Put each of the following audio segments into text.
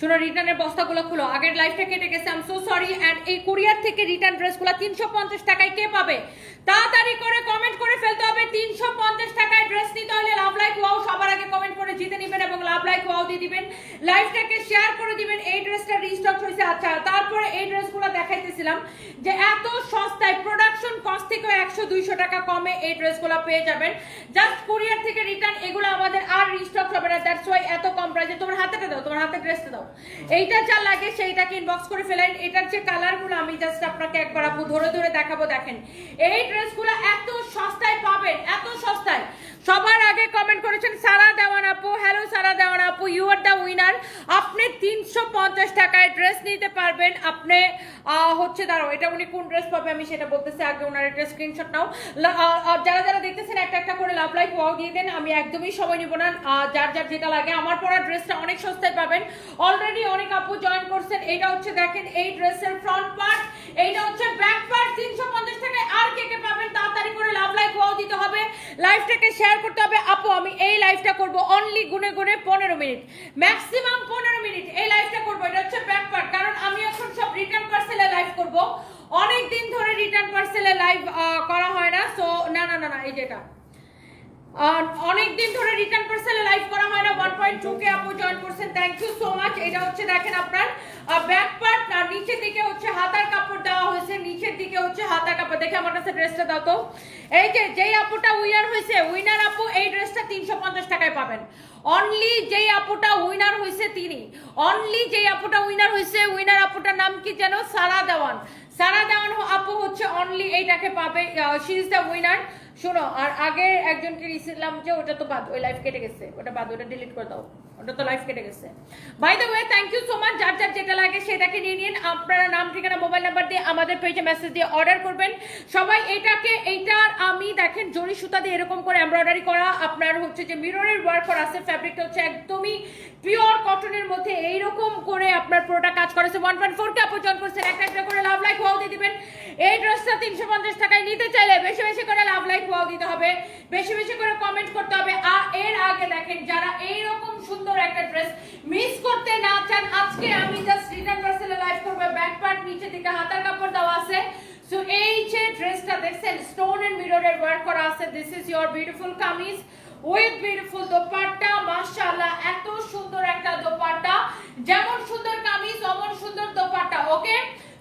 শোনো, রিটার্নের বস্তাগুলো খুলো। আগের লাইফটা কেটে গেছে। আম সো সরি অ্যান্ড এই কুরিয়ার থেকে রিটার্ন ড্রেসগুলো তিনশো পঞ্চাশ টাকায় কে পাবে? তাড়াতাড়ি করে কমেন্ট করে ফেলতে হবে। তিনশো পঞ্চাশ টাকায় ড্রেস নিতে হলে লাভ লাইক ওয়াও সবার আগে কমেন্ট করে জিতে নেবেন এবং লাভ লাইক ওয়াও দিয়ে দিবেন। লাইফটাকে শেয়ার করে দিবেন। এই ড্রেসটা রিস্টক হয়েছে। আচ্ছা তারপরে এই ড্রেসগুলো দেখাইতেছিলাম যে এত সস্তায় প্রোডাকশন কস্ট থেকে একশো দুইশো টাকা কমে এই ড্রেসগুলো পেয়ে যাবেন। জাস্ট কুরিয়ার থেকে রিটার্ন এগুলো আমাদের আর রিস্টক হবে না। দ্যাটস ওয়াই এত কম প্রাইসে তোমার হাতেটা দাও, তোমার হাতে ড্রেসটা দাও। এইটা যা লাগে সেইটাকে ইনবক্স করে ফেলেন এটার যে কালারগুলো আমি জাস্ট আপনাকে একবার আপু ধরে ধরে দেখাবো, দেখেন। এই ড্রেসগুলো এত সস্তায় পাবেন, এত সস্তায়। সবার আগে কমেন্ট করেছেন সারা দেওয়ান আপু হ্যালো সারা দেওয়ান আপু ইউ আর দ্য উইনার আপনি তিনশো পঞ্চাশ টাকায় ড্রেস নিতে পারবেন। আপনি হচ্ছে দাঁড়াও, এটা উনি কোন ড্রেস পাবে আমি সেটা বলতেছি, আগে ওনার একটা স্ক্রিনশট নাও। যারা যারা দেখতেছেন একটা একটা করে লাভ লাইফ ওয়াও দিয়ে দেন, আমি একদমই সময় নিব না। যার যার যেটা লাগে, আমার পরা ড্রেসটা অনেক সস্তায় পাবেন। অলরেডি অনেক আপু জয়েন করছেন। এটা হচ্ছে দেখেন, এই ড্রেসের ফ্রন্ট পার্ট এইটা হচ্ছে ব্যাক পার্ট তিনশো পঞ্চাশ টাকায় আর কে কে পাবেন তাড়াতাড়ি করে লাভ লাইক ওয়াও দিতে হবে। লাইভটাকে শেয়ার করতে হবে। আপু, আমি এই লাইভটা করব অনলি গুনে গুনে পনেরো মিনিট। ম্যাক্সিমাম পনেরো মিনিট এই লাইভটা করব। এটা হচ্ছে ব্যাক পার্ট কারণ আমি এখন সব রিটার্ন পার্সেলে লাইভ করব। অনেক দিন ধরে রিটার্ন পার্সেলে লাইভ করা হয় না সো না না না না, এই যেটা অনেক দিন ধরে রিটার্ন পার্সেলে লাইভ করা হয় না 1.2 কে আপু জয়েন করছেন থ্যাংক ইউ সো মাচ এটা হচ্ছে দেখেন আপনার ব্যাক পার্ট আর নিচের দিকে হচ্ছে হাতার কাপড় দেওয়া হয়েছে, নিচের দিকে হচ্ছে হাতার কাপড়। দেখে আমার কাছে ড্রেসটা দাও তো। এই যে, যেই আপুটা উইনার হয়েছে উইনার আপু এই ড্রেসটা 350 টাকায় পাবেন। অনলি যেই আপুটা উইনার হয়েছে তিনি। অনলি যেই আপুটা উইনার হয়েছে উইনার আপুটার নাম কি যেন? সারা দেওয়ান। সারা দেওয়ান আপু হচ্ছে অনলি এইটাকে পাবে শি ইজ দ্য উইনার শোনো, আর আগের একজনকে রিসিলাম যে ওটা তো বাদ, ওই লাইফ কেটে গেছে। ওটা বাদ, ওটা ডিলিট করে দাও। ওটা তো লাইফ কেটে গেছে। By the way thank you so much যার যার যেটা লাগে সেটাকে নিয়ে নিন। আপনারা নাম, ঠিকানা মোবাইল নাম্বার দিয়ে আমাদের পেজে মেসেজ দিয়ে অর্ডার করবেন। সবাই এটাকে এইটার আমি, দেখেন জরি সুতা দিয়ে এরকম করে এমব্রয়ডারি করা। আপনার হচ্ছে যে মিররের ওয়ার্ক করা আছে। ফ্যাব্রিকটা হচ্ছে একদমই পিওর কটনের মধ্যে এইরকম করে আপনার পুরোটা কাজ করেছে ওয়ান পয়েন্ট ফোর কে আপর্জন করছেন, একটা একটা করে লাভ লাইক ওয়াও দিয়ে দিবেন। এই ড্রেসটা তিনশো পঞ্চাশ টাকায় নিতে চাইলে বেশি বেশি করে লাভ লাইক ওয়াও দিতে হবে। বেশি বেশি করে কমেন্ট করতে হবে। আর এর আগে দেখেন, যারা এইরকম সুন্দর একটা ড্রেস মিস করতে না চান, আজকে আমি জাস্ট রিটার্ন পার্সেলে লাইভ করব। ব্যাক পার্ট নিচে দিকে হাতার কাপড় দেওয়া আছে। সো এই যে ড্রেসটা দেখছেন স্টোন এন্ড মিররের ওয়ার্ক করা আছে। This is your beautiful kameez. With beautiful dupatta, মাশাআল্লাহ, এত সুন্দর একটা দোপাট্টা। যেমন সুন্দর কামিজ, অমন সুন্দর দোপাট্টা ওকে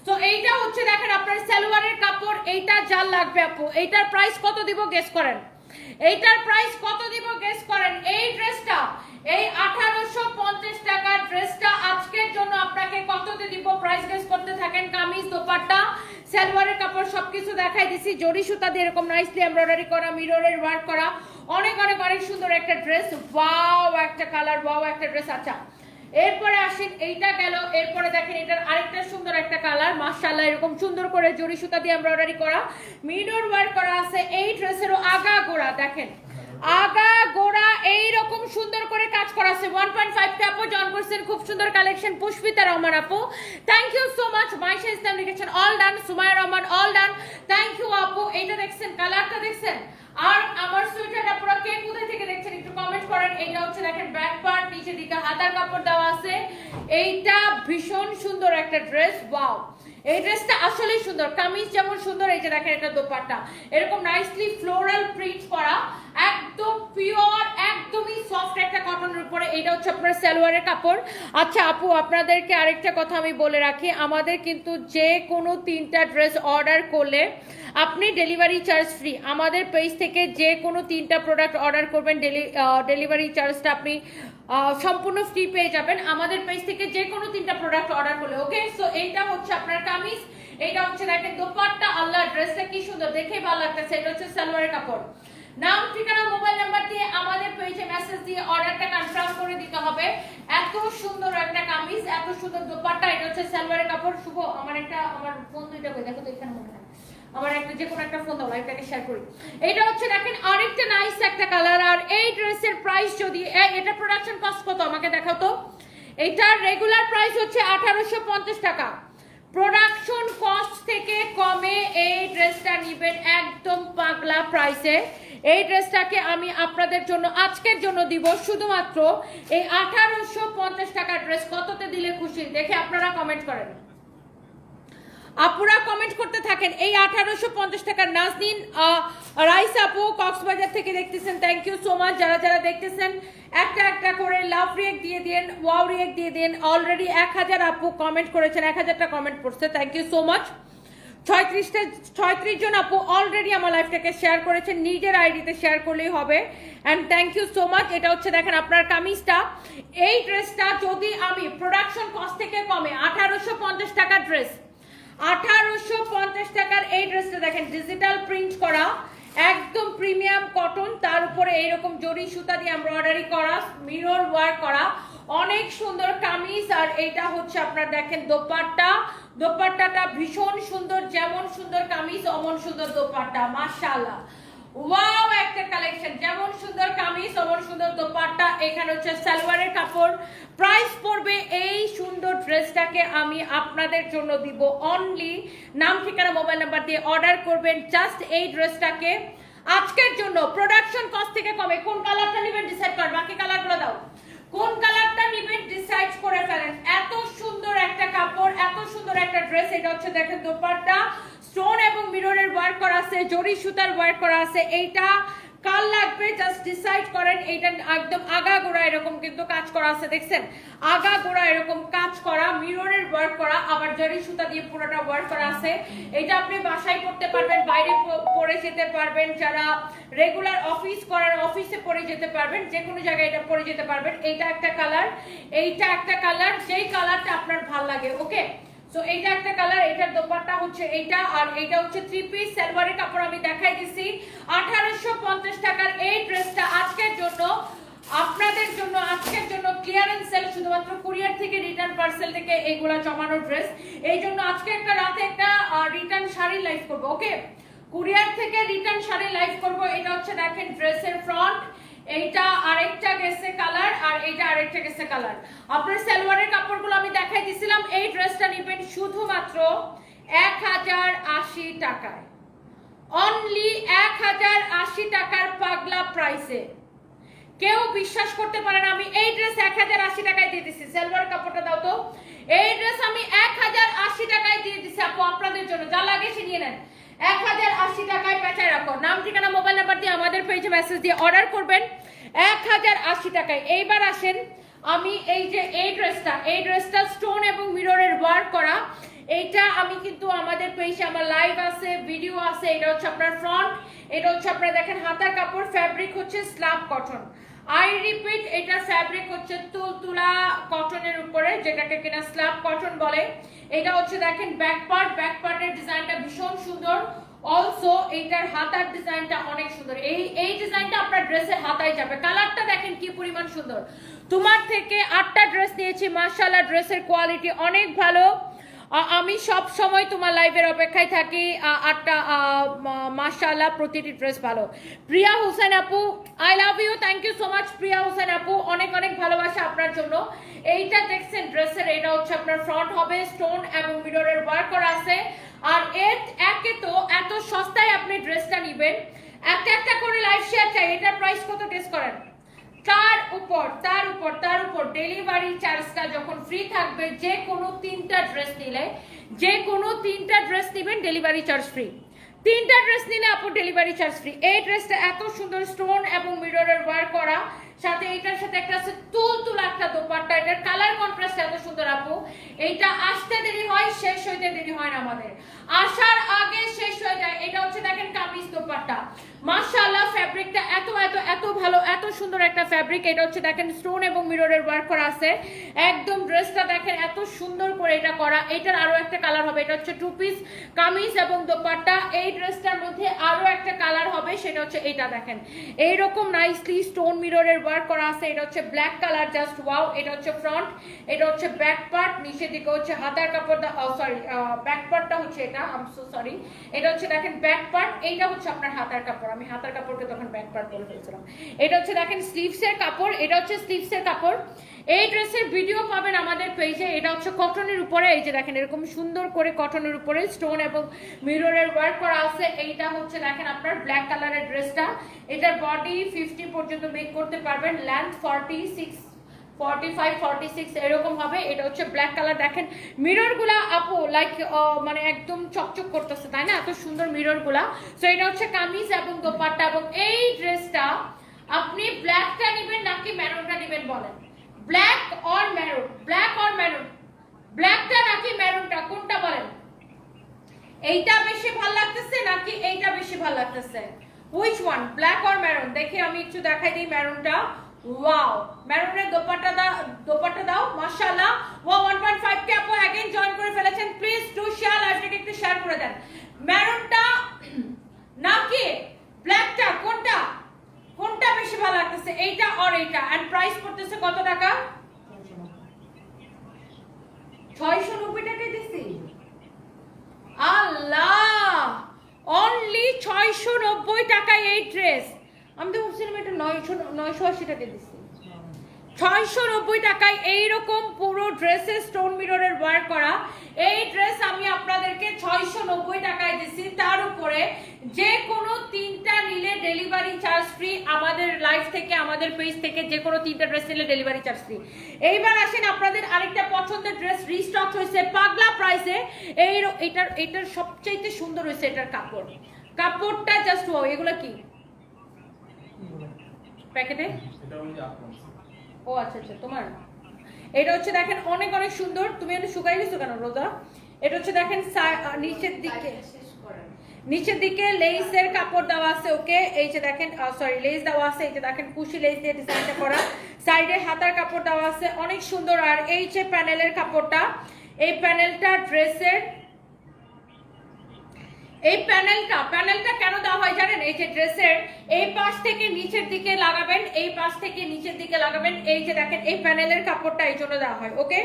তো এইটা হচ্ছে দেখেন আপনার সালোয়ারের কাপড়, এইটা যা লাগবে আপু, এইটার প্রাইস কত দিব গেস করেন? এইটার প্রাইস কত দিব গেস করেন? এই ড্রেসটা এই আঠারোশো পঞ্চাশ টাকার ড্রেসটা আজকের জন্য আপনাকে কততে দিব? প্রাইস গেস করতে থাকেন, কামিজ, দোপাট্টা, সালোয়ারের কাপড় সবকিছু দেখাই দিছি। জরি সুতা দিয়ে এরকম নাইসলি এমব্রয়ডারি করা মিররের ওয়ার্ক করা। অনেক অনেক অনেক সুন্দর একটা ড্রেস ওয়াও একটা কালার ওয়াও একটা ড্রেস আচ্ছা এরপরে আসেন, এইটা গেল, এরপরে দেখেন এটার আরেকটা সুন্দর একটা কালার, মাশাআল্লাহ, এরকম সুন্দর করে জরি সুতা দিয়ে এমব্রয়ডারি করা। মিডর ওয়ার্ক করা আছে, এই ড্রেসেরও আগা গোড়া, দেখেন। আগা গোড়া এইরকম সুন্দর করে কাজ করা আছে ওয়ান পয়েন্ট ফাইভ করছেন খুব সুন্দর কালেকশন পুষ্পিতা রহমান আপু। Thank you so much Maisha Islam লিখেছেন all done Sumaya Rahman all done thank you আপু, এইটা দেখছেন কালারটা দেখছেন? আর আমার সোয়েটার পুরো কে কোথায় থেকে দেখছেন, একটু কমেন্ট করেন। এইটা হচ্ছে দেখেন ব্যাক পার্ট নিচে দিকে হাতার কাপড় দেওয়া আছে। এইটা ভীষণ সুন্দর একটা ড্রেস ওয়াও এই ড্রেসটা আসলেই সুন্দর, কামিজ যেমন সুন্দর, এই যে দেখেন এটা দোপাট্টা। এরকম নাইসলি ফ্লোরাল প্রিন্ট করা, একদম পিওর একদমই সফট একটা কটনের উপরে। এটা হচ্ছে আপনার সালোয়ারের কাপড়। আচ্ছা আপু, আপনাদেরকে আরেকটা কথা আমি বলে রাখি, আমাদের কিন্তু যে কোনো তিনটা ড্রেস অর্ডার করলে আপনি ডেলিভারি চার্জ ফ্রি আমাদের পেজ থেকে যে কোনো তিনটা প্রোডাক্ট অর্ডার করবেন ডেলি ডেলিভারি চার্জটা আপনি সম্পূর্ণ ফ্রি পেয়ে যাবেন। আমাদের পেজ থেকে যে কোনো তিনটা প্রোডাক্ট অর্ডার করলে ওকে সো এইটা হচ্ছে আপনার কামিজ, এইটা হচ্ছে দেখেন দোপাট্টা আল্লাহ ড্রেসটা কি সুন্দর, দেখেই ভালো লাগতেছে। এটা হচ্ছে সালোয়ারের কাপড়। নাম, ঠিকানা মোবাইল নাম্বার দিয়ে আমাদের পেজে মেসেজ দিয়ে অর্ডারটা কনফার্ম করে দিতে হবে। এত সুন্দর একটা কামিজ, এত সুন্দর দোপাট্টা, এটা হচ্ছে সালোয়ারের কাপড়। শুভ, আমার একটা, আমার ফোন দুইটা দেখো তো এখানে আমার একটা যে কোনো একটা ফোন দাও লাইভটাকে শেয়ার করি। এটা হচ্ছে দেখেন আরেকটা নাইস একটা কালার আর এই ড্রেসের প্রাইস যদি এটা প্রোডাকশন কস্ট কত আমাকে দেখাও তো? এটার রেগুলার প্রাইস হচ্ছে আঠারোশো পঞ্চাশ টাকা। প্রোডাকশন কস্ট থেকে কমে এই ড্রেসটা নিবেন একদম পাগলা প্রাইসে এই ড্রেসটাকে আমি আপনাদের জন্য, আজকের জন্য দিব শুধুমাত্র এই আঠারোশো পঞ্চাশ টাকার ড্রেস কততে দিলে খুশি? দেখে আপনারা কমেন্ট করেন। আপুরা কমেন্ট করতে থাকেন, এই আঠারোশো পঞ্চাশ টাকার নাজনিন রাইস আপু কক্সবাজার থেকে দেখতেছেন থ্যাংক ইউ সো মাচ যারা যারা দেখতেছেন, একটা একটা করে লাভ রিয়েক্ট দিয়ে দিন ওয়াও রিয়েক্ট দিয়ে দিন অলরেডি এক হাজার আপু কমেন্ট করেছেন, এক হাজারটা কমেন্ট করছে থ্যাংক ইউ সো মাচ ছয়ত্রিশটা, ছয়ত্রিশ জন আপু অলরেডি আমার লাইফটাকে শেয়ার করেছেন, নিজের আইডিতে শেয়ার করলেই হবে and thank you so much এটা হচ্ছে দেখেন আপনার কামিজটা, এই ড্রেসটা যদি আমি প্রোডাকশন কস্ট থেকে কমে আঠারোশো পঞ্চাশ টাকার ড্রেস আঠারোশো পঞ্চাশ টাকার এই ড্রেসটা দেখেন ডিজিটাল প্রিন্ট করা, একদম প্রিমিয়াম কটন তার উপরে এইরকম জরি সুতা দিয়ে এমব্রয়ডারি করা মিরর ওয়ার করা, অনেক সুন্দর কামিজ, আর এটা হচ্ছে আপনার দেখেন দোপাট্টা, দোপাট্টাটা ভীষণ সুন্দর, যেমন সুন্দর কামিজ, অমন সুন্দর দোপাট্টা, মাশাআল্লাহ। ওয়াও একটা কালেকশন যেমন সুন্দর কামিজ অমন সুন্দর দোপাট্টা। এখানে হচ্ছে সালোয়ারের কাপড়। প্রাইস পড়বে এই সুন্দর ড্রেসটাকে আমি আপনাদের জন্য দিব অনলি নাম, ঠিকানা মোবাইল নাম্বার দিয়ে অর্ডার করবেন জাস্ট এই ড্রেসটাকে। আজকের জন্য প্রোডাকশন কস্ট থেকে কমে। কোন কালারটা নেবেন ডিসাইড করেন। বাকি কালারগুলো দাও। কোন কালারটা নেবেন ডিসাইড করে ফেলেন। এত সুন্দর একটা কাপড়, এত সুন্দর একটা ড্রেস এটা হচ্ছে দেখেন দোপাট্টা। স্টোন এবং মিররের ওয়ার্ক করা আছে, জরি সুতার ওয়ার্ক করা আছে, এইটা কাল লাগবে? জাস্ট ডিসাইড করেন, এইটা একদম আগা গোড়া এরকম কিন্তু কাজ করা আছে, দেখছেন? আগা গোড়া এরকম কাজ করা মিররের ওয়ার্ক করা, আবার জরি সুতা দিয়ে পুরোটা ওয়ার্ক করা আছে। এটা আপনি বাসায় করতে পারবেন, বাইরে পরে যেতে পারবেন, যারা রেগুলার অফিস করার অফিসে পরে যেতে পারবেন, যে কোনো জায়গায় এটা পরে যেতে পারবেন। এইটা একটা কালার এইটা একটা কালার যেই কালারটা আপনার ভালো লাগে ওকে সো এইটা একটা কালার এটার দোপাট্টা হচ্ছে এইটা, আর এইটা হচ্ছে থ্রি পিস সালোয়ারের কাপড় আমি দেখাই দিছি। আঠারোশো পঞ্চাশ টাকার এই ড্রেসটা আজকের জন্য, আপনাদের জন্য, আজকের জন্য ক্লিয়ারেন্স সেল শুধুমাত্র কুরিয়ার থেকে রিটার্ন পার্সেল থেকে এইগুলা জমানো ড্রেস এই জন্য আজকে একটা রাতে একটা রিটার্ন শাড়ি লাইভ করব ওকে কুরিয়ার থেকে রিটার্ন শাড়ি লাইভ করব, এটা হচ্ছে দেখেন ড্রেসের ফ্রন্ট এইটা আরেকটা গেছে কালার আর এইটা আরেকটা গেছে কালার। আপনার সালোয়ারের কাপড়গুলো আমি দেখাই দিছিলাম, এই ড্রেসটা নেবেন শুধুমাত্র এক হাজার আশি টাকায়। অনলি এক হাজার আশি টাকার পাগলা প্রাইসে কেউ বিশ্বাস করতে পারে না, আমি এই ড্রেস এক হাজার আশি টাকায় দিয়ে দিচ্ছি সালোয়ার কাপড়টা দাও তো। এই ড্রেস আমি এক হাজার আশি টাকায় দিয়ে দিচ্ছি আপু আপনাদের জন্য, যা লাগে সে নিয়ে নেন। এক হাজার আশি টাকায় পেঁচায় রাখো। নাম, ঠিকানা, মোবাইল নাম্বার দিয়ে আমাদের পেজে মেসেজ দিয়ে অর্ডার করবেন। এক হাজার আশি টাকায়। এইবার আসেন আমি এই যে এই ড্রেসটা এই ড্রেসটা স্টোন এবং মিররের ওয়ার্ক করা। এইটা আমি কিন্তু আমাদের পেজে আমার লাইভ আছে ভিডিও আছে, এটা হচ্ছে আপনার ফ্রন্ট এটা হচ্ছে আপনারা দেখেন, হাতার কাপড় ফ্যাব্রিক হচ্ছে স্ল্যাব কটন আই রিপিট এটা ফ্যাব্রিক হচ্ছে তুলতুলা কটনের উপরে, যেটাকে কিনা স্ল্যাব কটন বলে। এটা হচ্ছে দেখেন ব্যাক পার্ট ব্যাক পার্টের ডিজাইনটা ভীষণ সুন্দর। অলসো এইটার হাতার ডিজাইনটা অনেক সুন্দর। এই এই ডিজাইনটা আপনার ড্রেসের হাতায় যাবে। কালারটা দেখেন কি পরিমাণ সুন্দর। তোমার থেকে আটটা ড্রেস নিয়েছি মার্শাল্লাহ ড্রেসের কোয়ালিটি অনেক ভালো। আমি সব সময় তোমার লাইভের অপেক্ষায় থাকি। আটটা মাশাআল্লাহ, প্রতিটি ড্রেস ভালো। প্রিয়া হোসেন আপু I love you thank you so much Priya Hossain আপু। অনেক অনেক ভালোবাসা আপনার জন্য। এইটা দেখছেন ড্রেসের এটা হচ্ছে আপনার ফ্রন্ট হবে স্টোন এবং মিররের ওয়ার্ক করা আছে। আর এর একে তো এত সস্তায় আপনি ড্রেসটা নেবেন। একটা একটা করে লাইভ শেয়ার চাই, এটার প্রাইস কত টেস্ট করেন? তার উপর তার উপর তার উপর ডেলিভারি চার্জটা যখন ফ্রি থাকবে, যে কোনো তিনটা ড্রেস নিলে, যে কোনো তিনটা ড্রেস নেবেন ডেলিভারি চার্জ ফ্রি তিনটা ড্রেস নিলে আপু ডেলিভারি চার্জ ফ্রি এই ড্রেসটা এত সুন্দর স্টোন এবং মিররের ওয়ার করা। সাথে এটার সাথে একটা আছে তুল তুল একটা দোপাট্টা। এটার কালার কন্ট্রাস্ট এত সুন্দর আপু। এইটা আসতে দেরি হয়, শেষ হইতে দেরি হয় না আমাদের। আসার আগে শেষ হয়ে যায়। এটা হচ্ছে দেখেন কামিজ দোপাট্টা। মাশাআল্লাহ ফ্যাব্রিকটা এত এত এত ভালো, এত সুন্দর একটা ফ্যাব্রিক এটা হচ্ছে দেখেন স্টোন এবং মিররের ওয়ার্ক করা আছে। একদম ড্রেসটা দেখেন এত সুন্দর করে এটা করা। এটার আরও একটা কালার হবে। এটা হচ্ছে টু পিস কামিজ এবং দোপাট্টা। এই ড্রেসটার মধ্যে আরও একটা কালার হবে। সেটা হচ্ছে এটা দেখেন। এইরকম নাইসলি স্টোন মিররের ওয়ার্ক করা আছে, এটা হচ্ছে ব্ল্যাক কালার জাস্ট ওয়াও এটা হচ্ছে ফ্রন্ট এটা হচ্ছে ব্যাক পার্ট নিচের দিকে হচ্ছে হাতার কাপড় সরি ব্যাক পার্টটা হচ্ছে এটা আম সো সরি এটা হচ্ছে দেখেন ব্যাক পার্ট এইটা হচ্ছে আপনার হাতার কাপড়, আমি হাতার কাপড়কে তখন ব্যাক পার্ট বলে ফেলছিলাম। এটা হচ্ছে দেখেন স্লিভসের কাপড়, এটা হচ্ছে স্লিভসের কাপড়। এই ড্রেসের ভিডিও পাবেন আমাদের পেজে এটা হচ্ছে কটনের উপরে, এই যে দেখেন এরকম সুন্দর করে কটনের উপরে স্টোন এবং মিররের ওয়ার্ক করা আছে, এইটা হচ্ছে দেখেন আপনার ব্ল্যাক কালারের ড্রেসটা এটার বডি ফিফটি পর্যন্ত মেক করতে পারবেন length forty six forty five forty six এরকম হবে। এটা হচ্ছে ব্ল্যাক কালার দেখেন মিররগুলা আপু লাইক মানে একদম চকচক করতেছে, তাই না? এত সুন্দর মিররগুলা সো এটা হচ্ছে কামিজ এবং দোপাট্টা এবং এই ড্রেসটা আপনি ব্ল্যাকটা নেবেন নাকি ম্যারুনটা নেবেন বলেন? Black or maroon black or maroon ব্ল্যাকটা নাকি ম্যারুনটা কোনটা বলেন? এইটা বেশি ভালো লাগতেছে নাকি এইটা বেশি ভালো লাগতেছে? which one black or maroon দেখি আমি একটু দেখাই দিই ম্যারুনটা ওয়াও ম্যারুনের দোপাট্টা দাও দোপাট্টা দাও মাশাআল্লাহ ওয়া 1.5 কে আপু अगेन জয়েন করে ফেলেছেন প্লিজ টু শেয়ার লাইভটাকে একটু শেয়ার করে দেন ম্যারুনটা নাকি ব্ল্যাকটা কোনটা কোনটা বেশি ভালো লাগতেছে এইটা অর এইটা এন্ড প্রাইস পড়তেছে কত টাকা 690 টাকা দিছি আল্লাহ অনলি ছয়শো নব্বই টাকায় এই ড্রেস আমি তো ভাবছিলাম এটা নয়শো নয়শো আশি টাকা দিচ্ছি। ছয়শো নব্বই টাকায় এইরকম পুরো ড্রেসে স্টোন মিররের ওয়ার করা। এই ড্রেস আমি আপনাদেরকে ছয়শো নব্বই টাকায় দিচ্ছি তার উপরে যে কোনো তিনটা নিলে ডেলিভারি চার্জ ফ্রি আমাদের লাইফ থেকে আমাদের পেজ থেকে যে কোনো তিনটা ড্রেস নিলে ডেলিভারি চার্জ ফ্রি এইবার আসেন আপনাদের আরেকটা পছন্দের ড্রেস রিস্টক হয়েছে পাগলা প্রাইসে এই এটার এটার সবচাইতে সুন্দর হয়েছে এটার কাপড়। কাপড়টা জাস্ট ও এগুলো কি? প্যাকেটে? এটা ও আচ্ছা আচ্ছা তোমার। এটা হচ্ছে দেখেন অনেক অনেক সুন্দর। তুমি এটা শুকাই গেছো কেন রোদা এটা হচ্ছে দেখেন নিচের দিকে। নিচের দিকে লেসের কাপড় দেওয়া আছে ওকে? এই যে দেখেন সরি লেস দেওয়া আছে এই যে দেখেন কুশি লেস দিয়ে ডিজাইনটা করা। সাইডে হাতার কাপড় দেওয়া আছে অনেক সুন্দর। আর এই যে প্যানেলের কাপড়টা এই প্যানেলটা ড্রেসের এই প্যানেলটা প্যানেলটা কেন দেওয়া হয় জানেন? এই যে ড্রেসের, এই পাশ থেকে নিচের দিকে লাগাবেন, এই পাশ থেকে নিচের দিকে লাগাবেন, এই যে দেখেন, এই প্যানেলের কাপড়টা এই জন্য দেওয়া হয়, ওকে?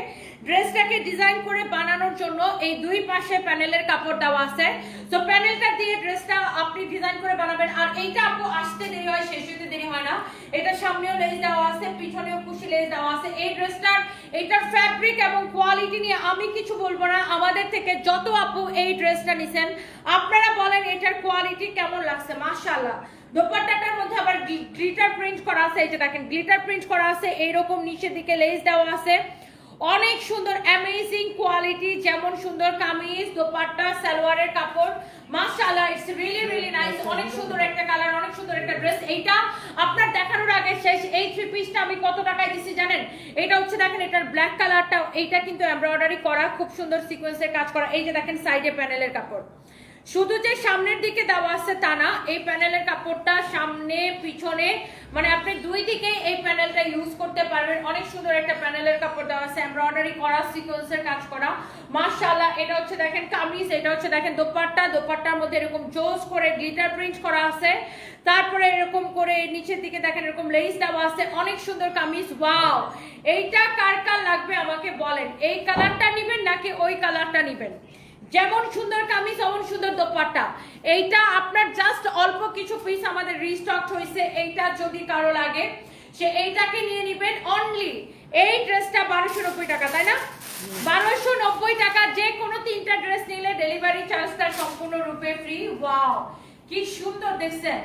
ড্রেসটাকে ডিজাইন করে বানানোর জন্য এই দুই পাশে প্যানেলের কাপড় দেওয়া আছে। তো প্যানেলটা দিয়ে ড্রেসটা আপনি ডিজাইন করে বানাবেন, আর এইটা আপু আসতে দেরি হয়, শেষ হতে দেরি হয় না। এটা সামনেও লেজ দেওয়া আছে, পিছনেও কুশি লেস দেওয়া আছে। এই ড্রেসটার এটার ফ্যাব্রিক এবং কোয়ালিটি নিয়ে আমি কিছু বলব না। আমাদের থেকে যত আপু এই ড্রেসটা নিছেন, আপনারা বলেন এটার কোয়ালিটি কেমন লাগছে। মাশাআল্লাহ। দোপাট্টাটার মধ্যে আবার গ্লিটার প্রিন্ট করা আছে। এই যে দেখেন গ্লিটার প্রিন্ট করা আছে। এইরকম নিচের দিকে লেস দেওয়া আছে। অনেক সুন্দর অ্যামেজিং কোয়ালিটি যেমন সুন্দর কামিজ, দোপাট্টা, সালোয়ারের কাপড়। মাশাআল্লাহ ইটস রিয়েলি রিয়েলি নাইস অনেক সুন্দর একটা কালার অনেক সুন্দর একটা ড্রেস এইটা আপনার দেখানোর আগে শেষ। এই থ্রি পিসটা আমি কত টাকায় দিছি জানেন? এটা হচ্ছে দেখেন, এটার ব্ল্যাক কালারটা এইটা কিন্তু এমব্রয়ডারি করা, খুব সুন্দর সিকোয়েন্সের কাজ করা। এই যে দেখেন সাইডে প্যানেলের কাপড়। শুধু যে সামনের দিকে দেওয়া আছে তা না, এই প্যানেলের কাপড়টা সামনে, পিছনে মানে আপনি দুই দিকে এই প্যানেলটা ইউজ করতে পারবেন। অনেক সুন্দর একটা প্যানেলের কাপড় দেওয়া আছে এমব্রয়ডারি করা সিকোয়েন্সের কাজ করা। মাশাআল্লাহ, এটা হচ্ছে দেখেন কামিজ, এটা হচ্ছে দেখেন দোপাট্টা। দোপাট্টার মধ্যে এরকম জোস করে গ্লিটার প্রিন্ট করা আছে। তারপরে এরকম করে নিচের দিকে দেখেন এরকম লেস দেওয়া আছে। অনেক সুন্দর কামিজ, ওয়াও! এইটা কার কার লাগবে আমাকে বলেন? এই কালারটা নেবেন নাকি ওই কালারটা নেবেন? যেমন সুন্দর কামিজ, তেমন সুন্দর দোপাট্টা। এইটা আপনার জাস্ট অল্প কিছু পিস আমাদের রিস্টক হয়েছে। এইটা যদি কারও লাগে, সে এইটাকে নিয়ে নেবেন অনলি এই ড্রেসটা বারোশো নব্বই টাকা, তাই না? বারোশো নব্বই টাকা, যে কোনো তিনটা ড্রেস নিলে ডেলিভারি চার্জটা সম্পূর্ণরূপে ফ্রি ওয়াও কি সুন্দর দেখছেন।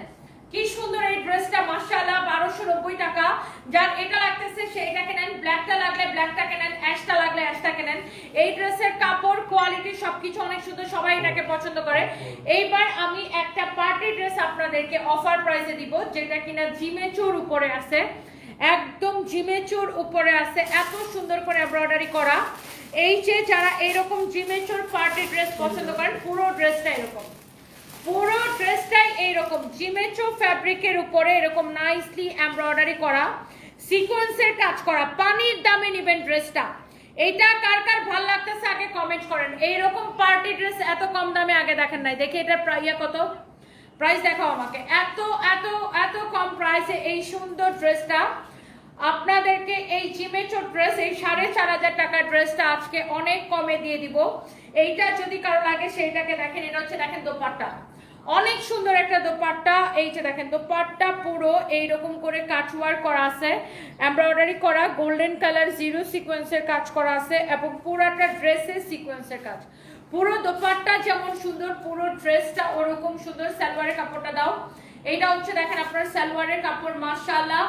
কি সুন্দর এই ড্রেসটা, মাশাআল্লাহ, বারোশো নব্বই টাকা। যার এটা লাগতেছে, সে এটাকে নেন ব্ল্যাকটা লাগলে ব্ল্যাকটাকে নেন অ্যাশটা লাগলে অ্যাশটাকে নেন। এই ড্রেসের কাপড় কোয়ালিটি সবকিছু অনেক সুন্দর, সবাই এটাকে পছন্দ করে। এইবার আমি একটা পার্টি ড্রেস আপনাদেরকে অফার প্রাইসে দিব, যেটা কিনা জিমেচুর উপরে আছে। একদম জিমেচুর উপরে আছে, এত সুন্দর করে এমব্রয়ডারি করা। এই যে যারা এইরকম জিমেচুর পার্টি ড্রেস পছন্দ করেন, পুরো ড্রেসটা এরকম। পুরো ড্রেসটাই এইরকম, জিমেচো ফ্যাব্রিকের উপরে এরকম নাইসলি এমব্রয়ডারি করা সিকোয়েন্সের কাজ করা, পানির দামে নেবেন ড্রেসটা। এটা কার কার ভালো লাগতেছে আগে কমেন্ট করেন। এইরকম পার্টি ড্রেস এত কম দামে আগে দেখেন নাই। দেখি এটা প্রাইয়া কত? প্রাইস দেখাও আমাকে। এত এত এত কম প্রাইসে এই সুন্দর ড্রেসটা আপনাদেরকে এই জিমেচো ড্রেস এই সাড়ে চার হাজার টাকার ড্রেসটা আজকে অনেক কমে দিয়ে দিব। এইটা যদি কারও লাগে, সেইটাকে দেখেন, এটা হচ্ছে দেখেন দোপাট্টা। অনেক সুন্দর একটা দোপাট্টা, এই যে দেখেন, দোপাট্টা পুরো এইরকম করে কাটওয়ার করা আছে। এমব্রয়ডারি করা, গোল্ডেন কালার, জিরো সিকোয়েন্সের কাজ করা আছে এবং পুরাটা ড্রেসের সিকোয়েন্সের কাজ। পুরো দোপাট্টা যেমন সুন্দর, পুরো ড্রেসটা ওরকম সুন্দর, সালোয়ারের কাপড়টা দাও। এইটা হচ্ছে দেখেন আপনার সালোয়ারের কাপড়, মাশাআল্লাহ।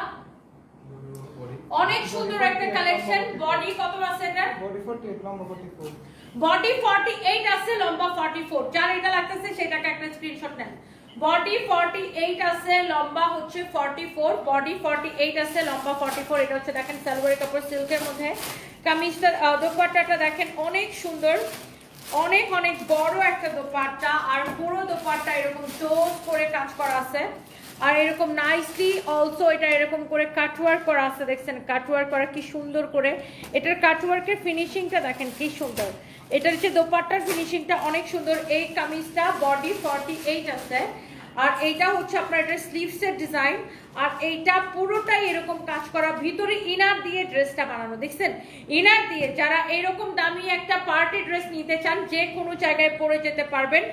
অনেক সুন্দর একটা কালেকশন বডি কত আছে এটা বডি 48 লম্বা 44 বডি 48 আছে লম্বা 44 যার এটা লাগতেছে সেটাকে একটা স্ক্রিনশট নেন। বডি 48 আছে লম্বা হচ্ছে 44 বডি 48 আছে লম্বা 44 এটা হচ্ছে দেখেন সালোয়ারের কাপড় সিল্কের মধ্যে। কামিজটার দোপাট্টাটা দেখেন অনেক সুন্দর। অনেক অনেক বড় একটা দোপাট্টা। আর পুরো দোপাট্টা এরকম জোস করে কাজ করা আছে। আর এরকম নাইসলি অলসো এটা এরকম করে কাটওয়ার্ক করা আছে, দেখছেন? কাটওয়ার্ক করা কি সুন্দর করে। এটার কাটওয়ার্কের ফিনিশিংটা দেখেন, কি সুন্দর। এটার যে দোপাট্টার ফিনিশিংটা অনেক সুন্দর। এই কামিজটা বডি ফর্টি এইট আছে। আর এইটা হচ্ছে আপনার এটা স্লিভসের ডিজাইন আর এইটা পুরোটাই এরকম কাজ করা। ভিতরে ইনার দিয়ে ড্রেসটা বানানো, দেখছেন? ইনার দিয়ে যারা এরকম দামি একটা পার্টি ড্রেস নিতে চান, যে কোনো জায়গায় পরে যেতে পারবেন।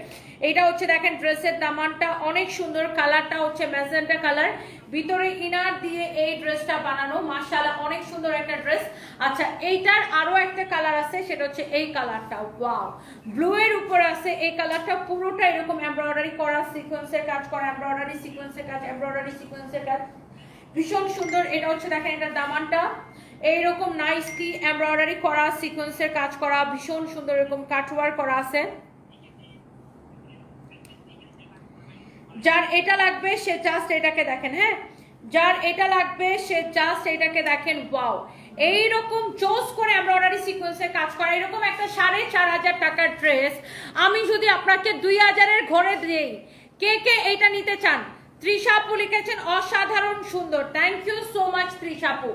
এটা হচ্ছে দেখেন ড্রেসের দামানটা, অনেক সুন্দর। কালারটা হচ্ছে ম্যাজেন্টা কালার ভিতরে ইনার দিয়ে এই ড্রেসটা বানানো, মাশাআল্লাহ, অনেক সুন্দর একটা ড্রেস আচ্ছা এইটার আরও একটা কালার আছে, সেটা হচ্ছে এই কালারটা ওয়াও ব্লু এর উপর আছে এই কালারটা পুরোটা এরকম এমব্রয়ডারি করা সিকোয়েন্সের কাজ করা এমব্রয়ডারি সিকোয়েন্সের কাজ এমব্রয়ডারি সিকোয়েন্সের কাজ ভীষণ সুন্দর, এটা হচ্ছে দেখেন এটার দামানটা। এইরকম নাইসলি এমব্রয়ডারি করা সিকোয়েন্সের কাজ করা, ভীষণ সুন্দর এরকম কাটওয়ার করা আছে। যার এটা লাগবে, সে জাস্ট এটাকে দেখেন হ্যাঁ? যার এটা লাগবে, সে জাস্ট এটাকে দেখেন ওয়াও এইরকম চোজ করে এমব্রয়ডারি সিকোয়েন্সের কাজ করা, এরকম একটা সাড়ে চার হাজার টাকার ড্রেস আমি যদি আপনাকে দুই হাজারের ঘরে দিই, কে কে এইটা নিতে চান? ত্রিশাপু লিখেছেন, অসাধারণ সুন্দর। থ্যাংক ইউ সো মাচ ত্রিশাপু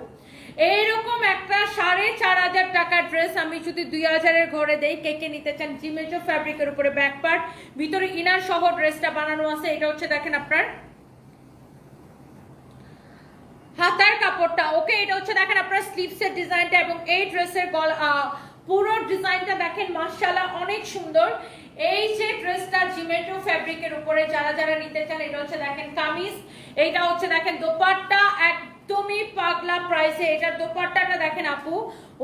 এইরকম একটা সাড়ে চার হাজার টাকার ড্রেস আমি যদি দুই হাজারের ঘরে দেই, কে কে নিতে চান? জিমেজো ফ্যাব্রিকের উপরে ব্যাক পার্ট ভিতরে ইনার সহ ড্রেসটা বানানো আছে। এটা হচ্ছে দেখেন আপনার হাতার কাপড়টা। ওকে, এটা হচ্ছে দেখেন আপনার স্লিভসের ডিজাইনটা এবং এই ড্রেসের গল পুরো ডিজাইনটা দেখেন, মাশাআল্লাহ, অনেক সুন্দর। এই যে ড্রেসটা জিমেটো ফ্যাব্রিকের উপরে যারা যারা নিতে চান, এটা হচ্ছে দেখেন কামিজ, এইটা হচ্ছে দেখেন দোপাট্টা একদমই পাগলা প্রাইসে এটার দোপাট্টাটা দেখেন আপু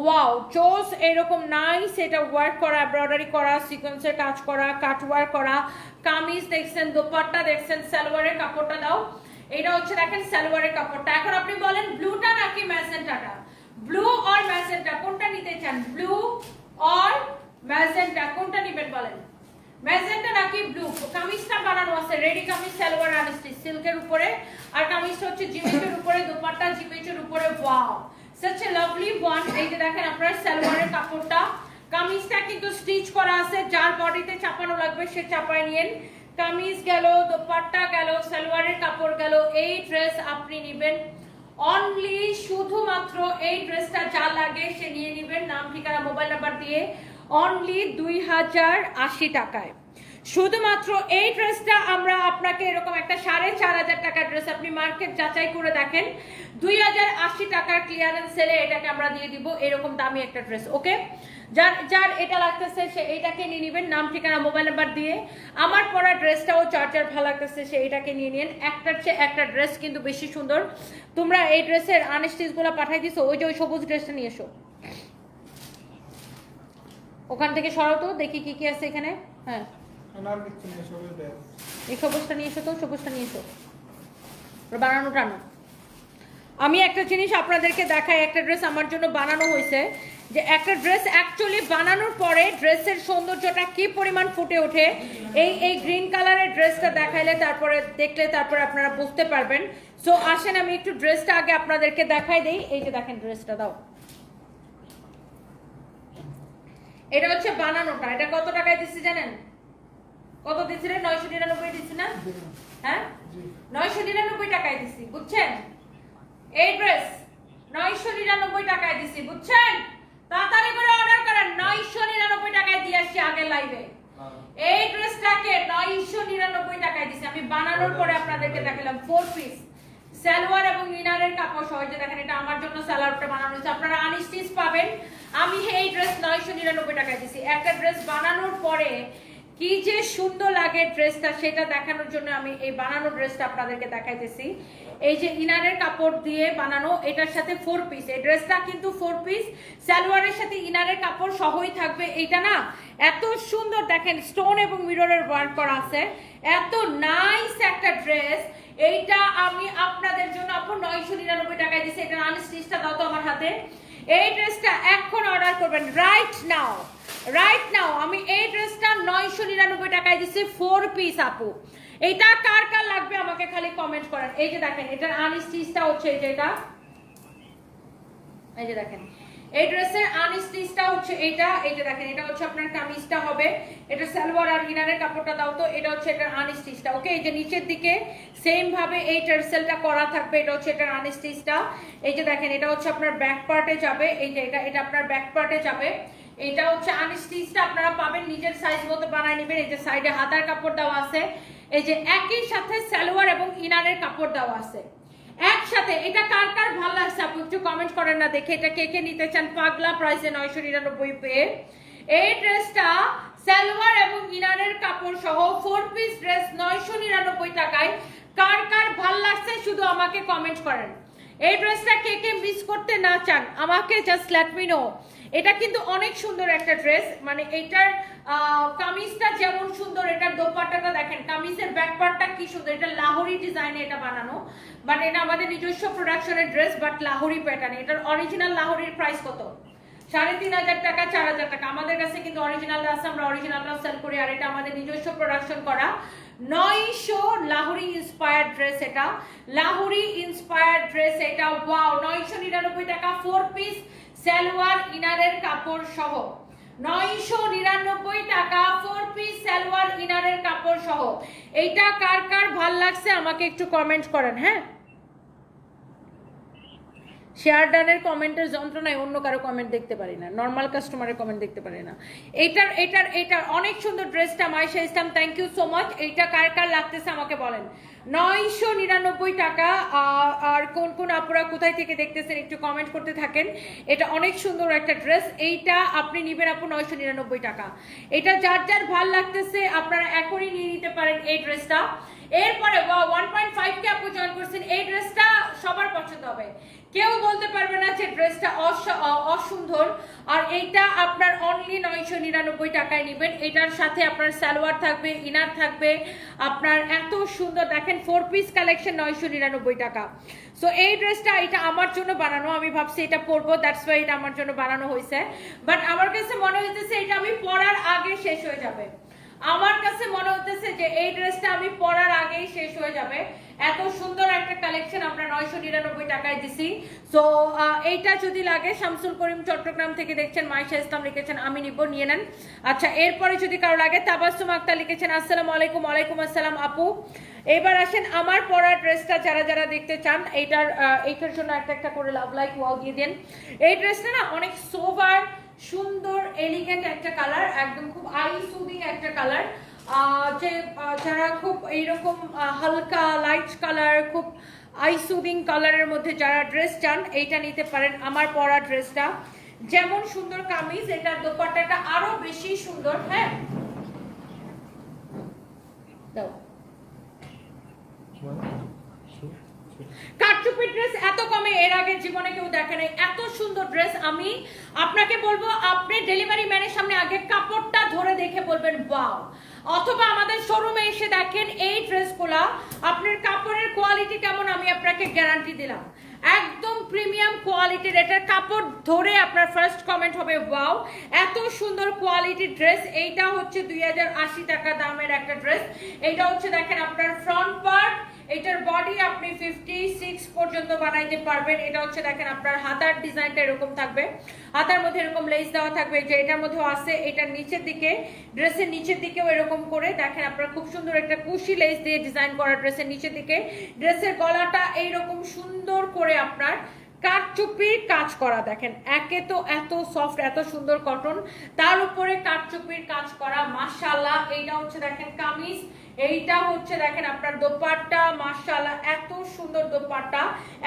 ওয়াও জোস এরকম নাইস এটা ওয়ার্ক করা এমব্রয়ডারি করা সিকোয়েন্সের কাজ করা কাট ওয়ার্ক করা। কামিজ দেখছেন, দোপাট্টা দেখছেন সালোয়ারের কাপড়টা দাও। এটা হচ্ছে দেখেন সালোয়ারের কাপড়টা। এখন আপনি বলেন ব্লুটা নাকি ম্যাজেন্টাটা ব্লু অর ম্যাজেন্টা কোনটা নিতে চান? ব্লু অর ম্যাজেন্টা কোনটা নেবেন বলেন? ম্যাজেন্টা নাকি ব্লু কামিজটা বানানো আছে রেডি কামিজ সালোয়ার আর সিল্কের উপরে। আর কামিজটা হচ্ছে জিমেজের উপরে, দোপাট্টা জিমেজের উপরে। Wow such a lovely one এই যে দেখেন আপনার সালোয়ারের কাপড়টা। কামিজটা কিন্তু স্টিচ করা আছে, যার বডিতে চাপানো লাগবে, সে চাপায় নিয়েন কামিজ গেল, দোপাট্টা গেল সালোয়ারের কাপড় গেল, এই ড্রেস আপনি নেবেন। অনলি শুধুমাত্র এই ড্রেসটা যা লাগে সে নিয়ে নেবেন। নাম, ঠিকানা মোবাইল নাম্বার দিয়ে অনলি দুই হাজার আশি টাকায়। শুধুমাত্র এই ড্রেসটা আমরা আপনাকে এরকম একটা সাড়ে চার হাজার টাকার ড্রেস আপনি মার্কেট যাচাই করে দেখেন। দুই হাজার আশি টাকার ক্লিয়ারেন্স সেলে এটাকে আমরা দিয়ে দিব এরকম দামি একটা ড্রেস, ওকে? যার যার এটা লাগতেছে সে এইটাকে নিয়ে নেবেন, নাম, ঠিকানা, মোবাইল নাম্বার দিয়ে। আমার পরা ড্রেসটাও যার ভালো লাগতেছে সে এটাকে নিয়ে নিন। একটার চেয়ে একটা ড্রেস কিন্তু বেশি সুন্দর। তোমরা এই ড্রেসের আনস্টিচগুলো পাঠাই দিছো, ওই যে ওই সবুজ ড্রেসটা নিয়ে এসো। ওখান থেকে সরাও তো দেখি কি কি আছে এখানে। হ্যাঁ। এই সবুজটা নিয়ে এসো তো সবুজটা নিয়ে এসো। বানানো টানো। আমি একটা জিনিস আপনাদেরকে দেখাই একটা ড্রেস আমার জন্য বানানো হয়েছে। যে একটা ড্রেস অ্যাকচুয়ালি বানানোর পরে ড্রেসের সৌন্দর্যটা কি পরিমাণ ফুটে ওঠে এই এই গ্রিন কালারের ড্রেসটা দেখাইলে তারপরে দেখলে তারপরে আপনারা বুঝতে পারবেন। সো আসেন আমি একটু ড্রেসটা আগে আপনাদেরকে দেখাই দেই। এই যে দেখেন ড্রেসটা দাও। এটা হচ্ছে বানানোটা। এটা কত টাকায় দিচ্ছি জানেন? কত দিচ্ছিলেন নয়শো নিরানব্বই দিচ্ছি না? হ্যাঁ? নয়শো নিরানব্বই টাকায় দিছি বুঝছেন? এই ড্রেস নয়শো নিরানব্বই টাকায় দিছি বুঝছেন? তাড়াতাড়ি করে অর্ডার করেন নয়শো নিরানব্বই টাকায় দিয়ে আসছি আগের লাইভে। এই ড্রেসটাকে নয়শো নিরানব্বই টাকায় দিছি আমি বানানোর পরে আপনাদেরকে দেখালাম ফোর পিস সালোয়ার এবং ইনারের কাপড় সহ যে দেখেন, এটা আমার জন্য সালোয়ারটা বানানো হয়েছে। আপনারা আনস্টিচ পাবেন। আমি এই ড্রেস নয়শো নিরানব্বই টাকায় দিছি। একটা ড্রেস বানানোর পরে কি যে সুন্দর লাগে ড্রেসটা সেটা দেখানোর জন্য আমি এই বানানো ড্রেসটা আপনাদেরকে দেখাইতেছি। এই যে ইনারের কাপড় দিয়ে বানানো, এটার সাথে ফোর পিস এই ড্রেসটা কিন্তু ফোর পিস সালোয়ারের সাথে ইনারের কাপড় সহই থাকবে। এইটা না, এত সুন্দর দেখেন স্টোন এবং মিররের ওয়ার্ক করা আছে। এত নাইস একটা ড্রেস এইটা আমি আপনাদের জন্য, আপু, নয়শো নিরানব্বই টাকায় দিচ্ছি এটা আনস্টিচটা দাও তো আমার হাতে। এই ড্রেসটা এখন অর্ডার করবেন রাইট নাও রাইট নাও আমি এই ড্রেসটা নয়শো নিরানব্বই টাকায় দিচ্ছি ফোর পিস আপু। এটা কার কার লাগবে আমাকে খালি কমেন্ট করেন। এই যে দেখেন, এটার আনস্টিচটা হচ্ছে এই যে এটা। এই যে দেখেন এই ড্রেসের আনস্টিচটা হচ্ছে এটা, এই যে দেখেন, এটা হচ্ছে আপনার কামিজটা হবে। এটা সালোয়ার আর ইনারের কাপড়টা দাও তো, এটা হচ্ছে এটার আনস্টিচটা, ওকে? এই যে নিচের দিকে সেম ভাবে এই টার্সেলটা করা থাকবে, এটা হচ্ছে এটার আনস্টিচটা। এই যে দেখেন, এটা হচ্ছে আপনার ব্যাক পার্টে যাবে, এই যে এটা এটা আপনার ব্যাক পার্টে যাবে। এটা হচ্ছে আনস্টিচটা, আপনারা পাবেন, নিজের সাইজ মতো বানায় নেবেন। এই যে সাইডে হাতার কাপড় দেওয়া আছে, এই যে একই সাথে সালোয়ার এবং ইনারের কাপড় দেওয়া আছে। একসাথে, এটা কার কার ভালো লাগছে আপনি একটু কমেন্ট করেন না দেখে। এটা কে কে নিতে চান? পাগলা প্রাইসে নয়শো নিরানব্বই পেয়ে। এই ড্রেসটা সালোয়ার এবং ইনারের কাপড় সহ ফোর পিস ড্রেস নয়শো নিরানব্বই টাকায়। কার কার ভালো লাগছে শুধু আমাকে কমেন্ট করেন। এই ড্রেসটা কে কে মিস করতে না চান, আমাকে জাস্ট লেট মি নো এটা কিন্তু অনেক সুন্দর একটা ড্রেস। মানে এটার কামিজটা যেমন সুন্দর, এটার দোপাট্টাটা দেখেন, কামিজের ব্যাক পার্টটা কি সুন্দর, এটা লাহোরি ডিজাইনে এটা বানানো। বাট এটা আমাদের নিজস্ব প্রোডাকশনের ড্রেস বাট লাহোরি প্যাটার্ন এটার অরিজিনাল লাহোরির প্রাইস কত? সাড়ে তিন হাজার টাকা, চার হাজার টাকা। আমাদের কাছে কিন্তু অরিজিনালটা আছে, আমরা অরিজিনালটাও সেল করি, আর এটা আমাদের নিজস্ব প্রোডাকশন করা। নয়শো লাহোরি ইন্সপায়ার্ড ড্রেস এটা। লাহোরি ইন্সপায়ার্ড ড্রেস এটা ওয়াও নয়শো নিরানব্বই টাকা ফোর পিস সালোয়ার, ইনারের কাপড় সহ। নয়শো নিরানব্বই টাকা ফোর পিস সালোয়ার, ইনারের কাপড় সহ। এইটা কার কার ভালো লাগছে আমাকে একটু কমেন্ট করেন হ্যাঁ? শেয়ার ডানের কমেন্টের যন্ত্রণায় অন্য কারও কমেন্ট দেখতে পারি না। নর্মাল কাস্টমারের কমেন্ট দেখতে পারি না। এইটার এটার এটার অনেক সুন্দর ড্রেসটা Maisha Islam thank you so much এইটা কার কার লাগতেছে আমাকে বলেন। নয়শো নিরানব্বই টাকা আর কোন কোন আপুরা কোথায় থেকে দেখতেছেন একটু কমেন্ট করতে থাকেন। এটা অনেক সুন্দর একটা ড্রেস এইটা আপনি নিবেন আপু নয়শো নিরানব্বই টাকা। এটা যার যার ভালো লাগতেছে আপনারা এখনই নিয়ে নিতে পারেন এই ড্রেসটা এরপরে ওয়ান পয়েন্ট ফাইভ কে আপু জয়েন করছেন। এই ড্রেসটা সবার পছন্দ হবে। কেউ বলতে পারবে না যে ড্রেসটা অস- অসুন্দর, আর এইটা আপনার অনলি নয়শো নিরানব্বই টাকায় নেবেন। এটার সাথে আপনার সালোয়ার থাকবে, ইনার থাকবে, আপনার এত সুন্দর, দেখেন ফোর পিস কালেকশন নয়শো নিরানব্বই টাকা। সো এই ড্রেসটা এটা আমার জন্য বানানো, আমি ভাবছি এটা পরবো দ্যাটস ওয়াই এটা আমার জন্য বানানো হয়েছে। বাট আমার কাছে মনে হইতেছে এটা আমি পরার আগে শেষ হয়ে যাবে। আমার কাছে মনে হতেছে যে এই ড্রেসটা আমি পরার আগেই শেষ হয়ে যাবে। এত সুন্দর একটা কালেকশন আমরা নয়শো নিরানব্বই টাকায় দিছি। সো এইটা যদি লাগে, শামসুল করিম চট্টগ্রাম থেকে দেখছেন মাইশা ইসলাম লিখেছেন, আমি নিব, নিয়ে নেন। আচ্ছা এরপরে যদি কারও লাগে তাবাসুম আক্তার লিখেছেন, আসসালামু আলাইকুম, ওয়ালাইকুম আসসালাম, আপু। এবার আসেন, আমার পরা ড্রেসটা যারা যারা দেখতে চান, এইটার এইটার জন্য একটা একটা করে লাভ লাইক ওয়াও দিয়ে দেন। এই ড্রেসটা না অনেক সোভার সুন্দর এলিগেন্ট একটা কালার একদম খুব আই সুদিং একটা কালার যে যারা খুব এইরকম হালকা লাইট কালার খুব আই সুদিং কালারের মধ্যে যারা ড্রেস চান, এইটা নিতে পারেন আমার পরা ড্রেসটা যেমন সুন্দর কামিজ, এটার দোপাট্টাটা আরও বেশি সুন্দর হ্যাঁ? দাও। কারচুপি ড্রেস এত কমে এর আগে জীবনে কেউ দেখে নাই। এত সুন্দর ড্রেস আমি আপনাকে বলব, আপনি ডেলিভারি ম্যানের সামনে আগে কাপড়টা ধরে দেখে বলবেন, ওয়াও। অথবা আমাদের শোরুমে এসে দেখেন এই আপনার কাপড়ের কোয়ালিটি কেমন আমি আপনাকে গ্যারান্টি দিলাম। একদম প্রিমিয়াম কোয়ালিটির, এটার কাপড় ধরে আপনার ফার্স্ট কমেন্ট হবে, ওয়াও, এত সুন্দর কোয়ালিটির ড্রেস। এইটা হচ্ছে দুই হাজার আশি টাকা দামের একটা ড্রেস। এইটা হচ্ছে দেখেন আপনার ফ্রন্ট পার্ট এটার বডি আপনি ফিফটি সিক্স পর্যন্ত বানাইতে পারবেন। এটা হচ্ছে দেখেন আপনার হাতার ডিজাইনটা এরকম থাকবে। হাতার মধ্যে এরকম লেস দেওয়া থাকবে। যে এটার মধ্যেও আছে, এটার নিচের দিকে ড্রেসের নিচের দিকেও এরকম করে দেখেন আপনার খুব সুন্দর একটা কুশি লেস দিয়ে ডিজাইন করা ড্রেসের নিচের দিকে। ড্রেসের গলাটা এইরকম সুন্দর করে আপনার কাঠচুপির কাজ করা দেখেন। একে তো এত সফট এত সুন্দর কটন তার উপরে কাঠচুপির কাজ করা, মাশাআল্লাহ। এইটা হচ্ছে দেখেন কামিজ। এইটা হচ্ছে দেখেন আপনার দোপাট্টা, মাশাআল্লাহ, এত সুন্দর দোপাট্টা,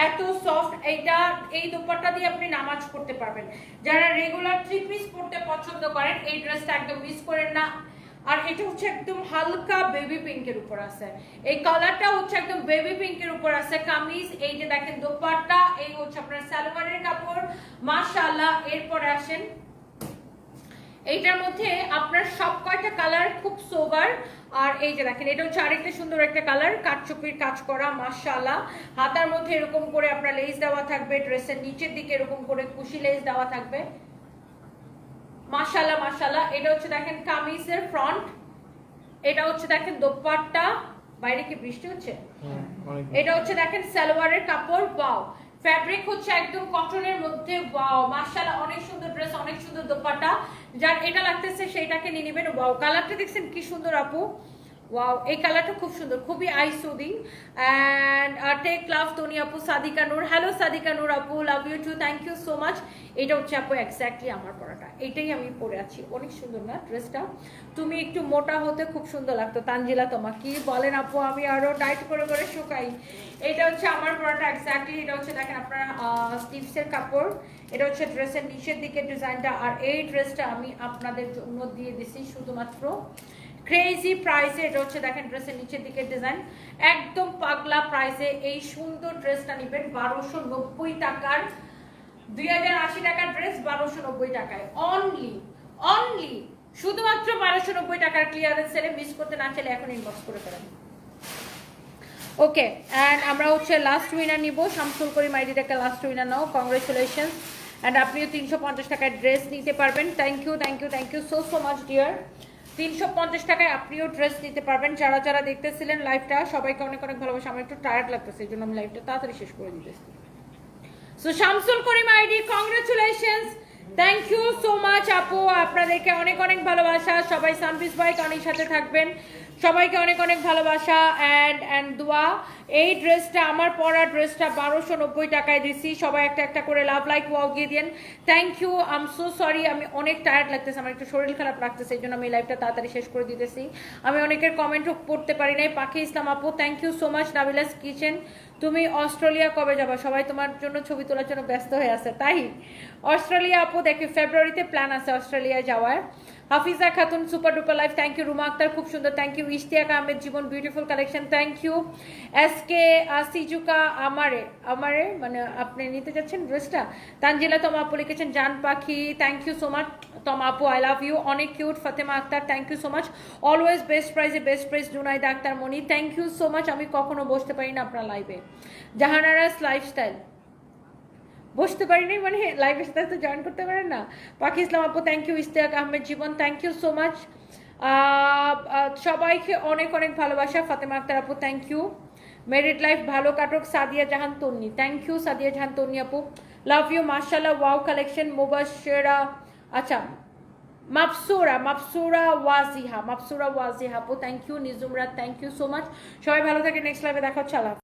এত সফট এইটা, এই দোপাট্টা দিয়ে আপনি নামাজ পড়তে পারবেন। যারা রেগুলার থ্রি পিস পড়তে পছন্দ করেন, এই ড্রেসটা একদম মিস করেন না। আর এটা হচ্ছে একদম হালকা বেবি পিঙ্কের উপর আছে। এই কালারটা হচ্ছে একদম বেবি পিঙ্কের উপর আছে। কামিজ, এই যে দেখেন দোপাট্টা, এই হচ্ছে আপনার সালোয়ারের কাপড়, মাশাআল্লাহ, এরপরে আসেন। এইটার মধ্যে আপনার সব কয়টা কালার খুব সোবার আর এই যে দেখেন এটা হচ্ছে আরেকটা সুন্দর একটা কালার কাঠচুপির কাজ করা মাশাআল্লাহ। হাতার মধ্যে এরকম করে আপনার লেস দেওয়া থাকবে ড্রেসের নিচের দিকে এরকম করে কুশি লেস দেওয়া থাকবে। মাশাআল্লাহ মাশাআল্লাহ। এটা হচ্ছে দেখেন কামিজের ফ্রন্ট এটা হচ্ছে দেখেন দোপাট্টা। বাইরে কি বৃষ্টি হচ্ছে? এটা হচ্ছে দেখেন সালোয়ারের কাপড় ওয়াও ফ্যাব্রিক হচ্ছে একদম কটনের মধ্যে ওয়াও মাশাআল্লাহ, অনেক সুন্দর ড্রেস অনেক সুন্দর দোপাটা যার এটা লাগতেছে, সেইটাকে নিয়ে নেবেন ওয়াও কালারটা দেখছেন কি সুন্দর আপু? ওয়াও এই কালারটা খুব সুন্দর, খুবই eye soothing and take love Toni আপু সাদিকা নূর হ্যালো সাদিকা নূর আপু love you too thank you so much এটা হচ্ছে আপু এক্স্যাক্টলি আমার পরাটা। এটাই আমি পরে আছি। অনেক সুন্দর না ড্রেসটা তুমি একটু মোটা হতে খুব সুন্দর লাগতো। তানজিলা তোমা কি বলেন আপু আমি আরও ডাইট করে করে শুকাই। এটা হচ্ছে আমার পরাটা এক্স্যাক্টলি এটা হচ্ছে দেখেন আপনার স্টিভসের কাপড়। এটা হচ্ছে ড্রেসের নিচের দিকের ডিজাইনটা আর এই ড্রেসটা আমি আপনাদের জন্য দিয়ে দিছি শুধুমাত্র। ক্রেজি প্রাইসে এটা হচ্ছে দেখেন ড্রেসের নিচের দিকে ডিজাইন একদম পাগলা প্রাইসে এই সুন্দর ড্রেসটা নেবেন বারোশো নব্বই টাকার, দুই হাজার আশি টাকার ড্রেস বারোশো নব্বই টাকায়। অনলি অনলি শুধুমাত্র বারোশো নব্বই টাকার ক্লিয়ারেন্স সেলে মিস করতে না চাইলে এখন ইনবক্স করে ফেলেন। ওকে অ্যান্ড আমরা হচ্ছে লাস্ট উইনার নিব। শামসুল করিম আইডিটাকে last winner now. Congratulation and আপনিও তিনশো পঞ্চাশ টাকায় ড্রেস নিতে পারবেন। Thank you thank you thank you so so much dear তিনশো পঞ্চাশ টাকায় আপনিও ড্রেস নিতে পারবেন। যারা যারা দেখতেছিলেন লাইভটা সবাইকে অনেক অনেক ভালোবাসা। আমার একটু টায়ার্ড লাগতেছে, এই জন্য আমি লাইভটা তাড়াতাড়ি শেষ করে দিতেছি। So Shamsul Karim ID congratulations thank you so much আপু। আপনাদেরকে অনেক অনেক ভালোবাসা। সবাই সানপিস ভাই অনেক সাথে থাকবেন। সবাইকে অনেক অনেক ভালোবাসা অ্যান্ড অ্যান্ড দোয়া। এই ড্রেসটা আমার পরা ড্রেসটা বারোশো নব্বই টাকায় দিছি। সবাই একটা একটা করে লাভ লাইক ওয়াও গিয়ে দিন thank you um so sorry আমি অনেক টায়ার্ড লাগতেছে, আমার একটু শরীর খারাপ লাগতেছে, এই জন্য আমি লাইভটা তাড়াতাড়ি শেষ করে দিতেছি। আমি অনেকের কমেন্টও পড়তে পারি নাই। পাখি ইসলাম আপু thank you so much Nabila's kitchen. তুমি অস্ট্রেলিয়া কবে যাবা? সবাই তোমার জন্য ছবি তোলার জন্য ব্যস্ত হয়ে আছে, তাই? অস্ট্রেলিয়া আপু, দেখি ফেব্রুয়ারিতে প্ল্যান আছে অস্ট্রেলিয়া যাওয়ার। Hafiza Khatun super duper life thank you Ruma Akter, খুব সুন্দর thank you Ishtiaq Ahmed, Jibon beautiful collection thank you S K Shizuka আমারে আমারে মানে আপনি নিতে যাচ্ছেন ড্রেসটা তানজিলা, তোমা আপু লিখেছেন, জান পাখি thank you so much Toma আপু আই লাভ ইউ অনেক cute Fatema Akter thank you so much always best প্রাইজে best prize Junaida Akter, Moni thank you so much আমি কখনো বসতে পারি না আপনার লাইভে জাহানারাস লাইফস্টাইল বসতে পারিনি মানে লাইভের সাথে তো জয়েন করতে পারেন না। পাখি ইসলাম আপু thank you Ishtek Ahmed Jibon thank you so much সবাইকে অনেক অনেক ভালোবাসা। ফাতেমা আক্তার আপু থ্যাংক ইউ মেরিট লাইফ ভালো কাটক, সাদিয়া জাহান তন্নি থ্যাংক ইউ সাদিয়া জাহান তন্নি আপু। লাভ ইউ মার্শাল্লাহ ওয়াও কালেকশন মুবাসেরা আচ্ছা মাপসুরা মাপসুরা ওয়াজিহা মাপসুরা ওয়াজিহা আপু থ্যাংক ইউ নিজুমরা থ্যাংক ইউ সো মাচ সবাই ভালো থাকে নেক্সট লাইভে দেখা হচ্ছে, আল্লাহ।